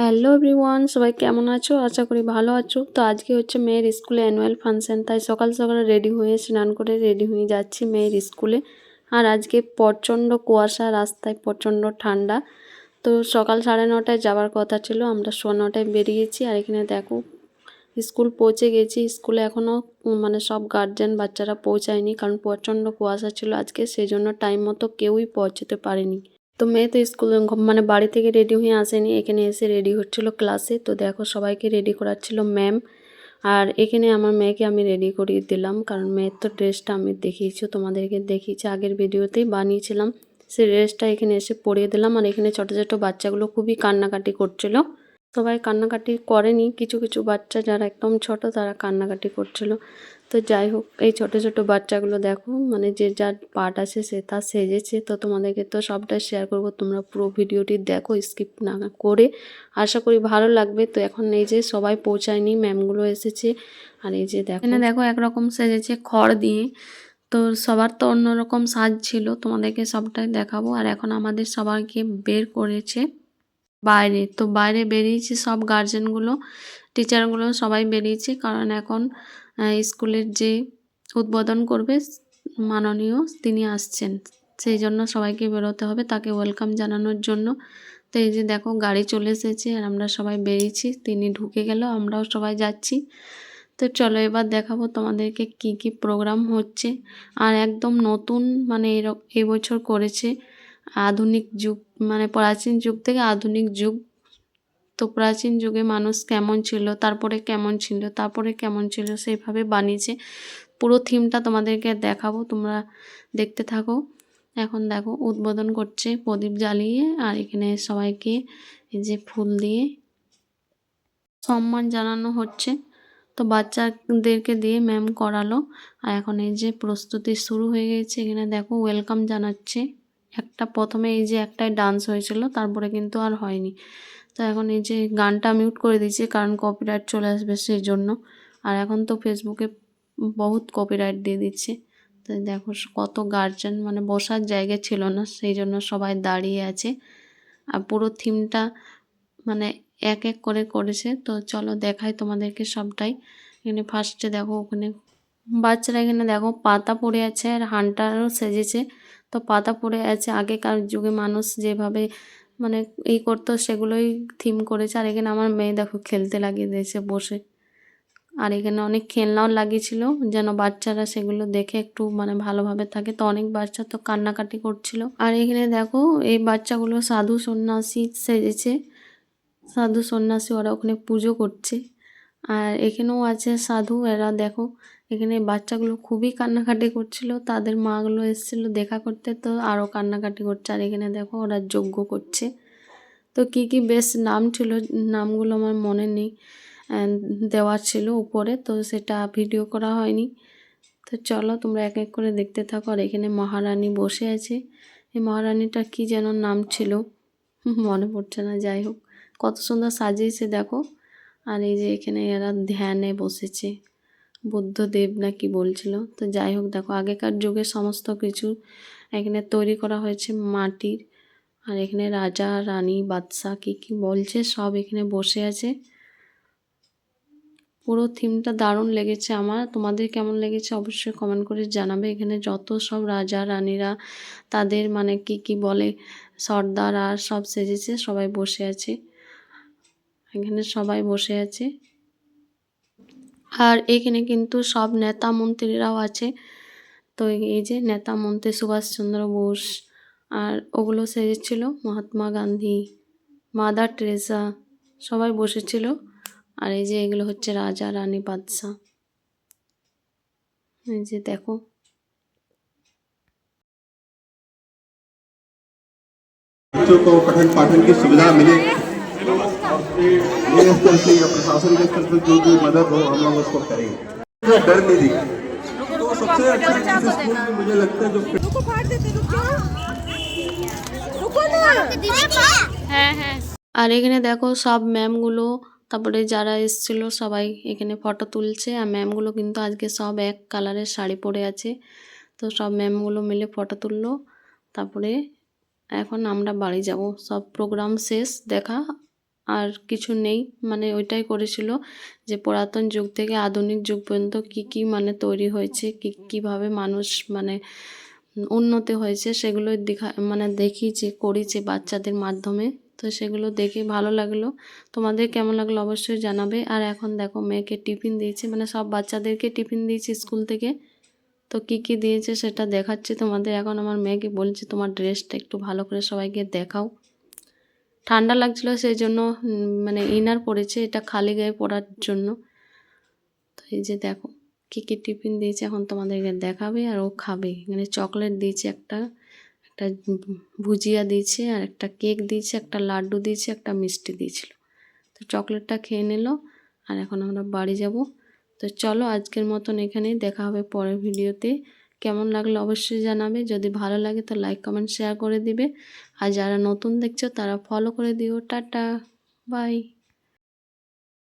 Hello everyone, সবাই কেমন আছো? আশা করি ভালো আছো। তো আজকে হচ্ছে মেয়ের স্কুলে অ্যানুয়াল ফাংশন তাই সকাল সকালে রেডি হয়ে স্নান করে রেডি হয়ে যাচ্ছি মেয়ের স্কুলে। আর আজকে প্রচণ্ড কুয়াশা, রাস্তায় প্রচণ্ড ঠান্ডা। তো সকাল সাড়ে নটায় যাওয়ার কথা ছিল, আমরা সোয়া নটায় বেরিয়েছি। আর এখানে দেখো, স্কুল পৌঁছে গেছি। স্কুলে এখনও মানে সব গার্জেন বাচ্চারা পৌঁছায়নি, কারণ প্রচণ্ড কুয়াশা ছিল আজকে। সেই জন্য টাইম মতো কেউই পৌঁছতে পারেনি। তো মেয়ে তো স্কুল মানে বাড়ি থেকে রেডি হয়ে আসেনি। এখানে এসে রেডি হচ্ছিল ক্লাসে। তো দেখো সবাইকে রেডি করাচ্ছিল ম্যাম। আর এখানে আমার মেয়েকে আমি রেডি করিয়ে দিলাম। কারণ মেয়ের তো ড্রেসটা আমি দেখিয়েছি, তোমাদেরকে দেখিয়েছি আগের ভিডিওতেই বানিয়েছিলাম। সে ড্রেসটা এখানে এসে পরিয়ে দিলাম। আর এখানে ছোটো ছোটো বাচ্চাগুলো খুবই কান্নাকাটি করছিল। সবাই কান্নাকাটি করেনি। কিছু কিছু বাচ্চা যারা একদম ছোট, তারা কান্নাকাটি করছিল। তো যাই হোক, এই ছোট ছোট বাচ্চাগুলো দেখো মানে যে যার পার্ট আছে সে তা সেজেছে। তো তোমাদেরকে তো সবটাই শেয়ার করব। তোমরা পুরো ভিডিওটি দেখো স্কিপ না করে। আশা করি ভালো লাগবে। তো এখন এই যে সবাই পৌঁছায়নি ম্যামগুলো এসেছে। আর এই যে দেখো। এখানে দেখো একরকম সেজেছে খড় দিয়ে। তো সবার তো অন্যরকম সাজ ছিল। তোমাদেরকে সবটাই দেখাবো। আর এখন আমাদের সবাইকে বের করেছে। বাইরে। তো বাইরে বেরিয়েছে সব গার্জেনগুলো টিচারগুলো সবাই বেরিয়েছে কারণ এখন স্কুলের যে উদ্বোধন করবে মাননীয় তিনি আসছেন। সেই জন্য সবাইকে বেরোতে হবে, তাকে ওয়েলকাম জানানোর জন্য। তো এই যে দেখো গাড়ি চলে এসেছে আর আমরা সবাই বেরিয়েছি, তিনি ঢুকে গেল, আমরাও সবাই যাচ্ছি। তো চলো এবার দেখাবো তোমাদেরকে কি কি প্রোগ্রাম হচ্ছে। আর একদম নতুন মানে এবছর করেছে আধুনিক যুগ মানে প্রাচীন যুগ থেকে আধুনিক যুগ তো প্রাচীন যুগে মানুষ কেমন ছিল, তারপরে কেমন ছিল, তারপরে কেমন ছিল সেইভাবে বানিয়েছে। পুরো থিমটা তোমাদেরকে দেখাবো, তোমরা দেখতে থাকো। এখন দেখো, উদ্বোধন করছে প্রদীপ জ্বালিয়ে, আর এখানে সবাইকে এই যে ফুল দিয়ে সম্মান জানানো হচ্ছে। তো বাচ্চাদেরকে দিয়ে ম্যাম করালো, আর এখন এই যে প্রস্তুতি শুরু হয়ে গেছে, এখানে দেখো ওয়েলকাম জানাচ্ছে। একটা প্রথমে এই যে একটাই ডান্স হয়েছিল, তারপরে কিন্তু আর হয়নি। তো এখন এই যে গানটা মিউট করে দিয়েছি, কারণ কপিরাইট চলে আসবে সেই জন্য আর এখন তো ফেসবুকে বহুত কপিরাইট দিয়ে দিচ্ছে। তো দেখো কত গার্জেন মানে বসার জায়গা ছিল না সেই জন্য সবাই দাঁড়িয়ে আছে। আর পুরো থিমটা মানে এক এক করে করেছে। তো চলো দেখাই তোমাদেরকে সবটাই। এখানে ফার্স্টে দেখো, ওখানে বাচ্চারা এখানে দেখো পাতা পড়ে আছে আর হানটারও সেজেছে। তো পাতা পড়ে আছে। আগেকার যুগে মানুষ যেভাবে মানে এই করতো সেগুলোই থিম করেছে। আর এখানে আমার মেয়ে দেখো খেলতে লাগিয়ে দিয়েছে বসে। আর এখানে অনেক খেলনাও লাগিয়েছিল যেন বাচ্চারা সেগুলো দেখে একটু মানে ভালোভাবে থাকে। তো অনেক বাচ্চা তো কান্নাকাটি করছিল। আর এখানে দেখো এই বাচ্চাগুলো সাধু সন্ন্যাসী সেজেছে। সাধু সন্ন্যাসী ওরা ওখানে পুজো করছে। আর এখানেও আছে সাধু, এরা দেখো, এখানে বাচ্চাগুলো খুবই কান্নাকাটি করছিল, তাদের মাগুলো এসেছিল দেখা করতে, তো আরও কান্নাকাটি করছে, আর এখানে দেখো ওরা যজ্ঞ করছে। তো কি কি বেশ নাম ছিল, নামগুলো আমার মনে নেই দেওয়া ছিল উপরে, তো সেটা ভিডিও করা হয়নি। তো চলো তোমরা এক এক করে দেখতে থাকো, আর এখানে মহারানী বসে আছে। এই মহারানীটার কি যেন নাম ছিল, মনে পড়ছে না, যাই হোক, কত সুন্দর সাজিয়েছে, দেখো। আর এই যে এখানে এরা ধ্যানে বসেছে। বুদ্ধদেব না কি বলছিল। তো যাই হোক, দেখো, আগেকার যুগে সমস্ত কিছু এখানে তৈরি করা হয়েছে মাটির। আর এখানে রাজা, রানী, বাদশাহ কী কী বলছে, সব এখানে বসে আছে। পুরো থিমটা দারুণ লেগেছে আমার। তোমাদের কেমন লেগেছে অবশ্যই কমেন্ট করে জানাবে। এখানে যত সব রাজা, রানীরা তাদের মানে কি কি বলে, সর্দার আর সব সেজেছে, সবাই বসে আছে। এখানে সবাই বসে আছে আর এখানে কিন্তু সব নেতা মন্ত্রীরাও আছে তো এই যে নেতা মন্ত্রী সুভাষচন্দ্র বোস আর ওগুলো সেজেছিল মহাত্মা গান্ধী মাদার টেরেসা সবাই বসেছিল আর এই যে এগুলো হচ্ছে রাজা রানী বাদশাহ এই যে দেখো बच्चों को पठन पाठन की सुविधा मिले ये स्तर से या प्रशासन के स्तर से जो भी मदद हो हम लोग उसको करेंगे डर नहीं दिखे तो सबसे अच्छा चीज स्कूल में मुझे लगता है जो रुको फाड़ देते रुक जाओ रुको ना হ্যাঁ হ্যাঁ আর এখানে দেখো সব ম্যামগুলো তারপরে যারা এসছিল সবাই এখানে ফটো তুলছে আর ম্যামগুলো কিন্তু আজকে সব এক কালারের শাড়ি পরে আছে তো সব ম্যামগুলো মিলে ফটো তুললো তারপরে এখন আমরা বাড়ি যাব সব প্রোগ্রাম শেষ দেখা আর কিছু নেই। মানে ওইটাই করেছিল যে পুরাতন যুগ থেকে আধুনিক যুগ পর্যন্ত কি কি মানে তৈরি হয়েছে, কি কীভাবে মানুষ মানে উন্নতি হয়েছে সেগুলো দেখা মানে দেখিয়েছে, করেছে বাচ্চাদের মাধ্যমে। তো সেগুলো দেখে ভালো লাগল। তোমাদের কেমন লাগল অবশ্যই জানাবে। আর এখন দেখো মেয়েকে টিফিন দিয়েছে মানে সব বাচ্চাদেরকে টিফিন দিয়েছে স্কুল থেকে। তো কি কি দিয়েছে সেটা দেখাচ্ছি তোমাদের। এখন আমার মেয়েকে বলছে তোমার ড্রেসটা একটু ভালো করে সবাইকে দেখাও। ঠান্ডা লাগছিল সেই জন্য মানে ইনার পড়েছে, এটা খালি গায়ে পরার জন্য। তো এই যে দেখো, কী কী টিফিন দিয়েছে এখন তোমাদেরকে দেখাবে আর ও খাবে। এখানে চকলেট দিয়েছে একটা একটা ভুজিয়া দিয়েছে আর একটা কেক দিয়েছে, একটা লাড্ডু দিয়েছে, একটা মিষ্টি দিয়েছিল। তো চকলেটটা খেয়ে নিল আর এখন আমরা বাড়ি যাব। তো চলো আজকের মতন এখানেই দেখা হবে পরের ভিডিওতে। কেমন লাগল অবশ্যই জানাবে। যদি ভালো লাগে তো লাইক কমেন্ট শেয়ার করে দিবে। আর যারা নতুন দেখছ তারা ফলো করে দিও। Tata bye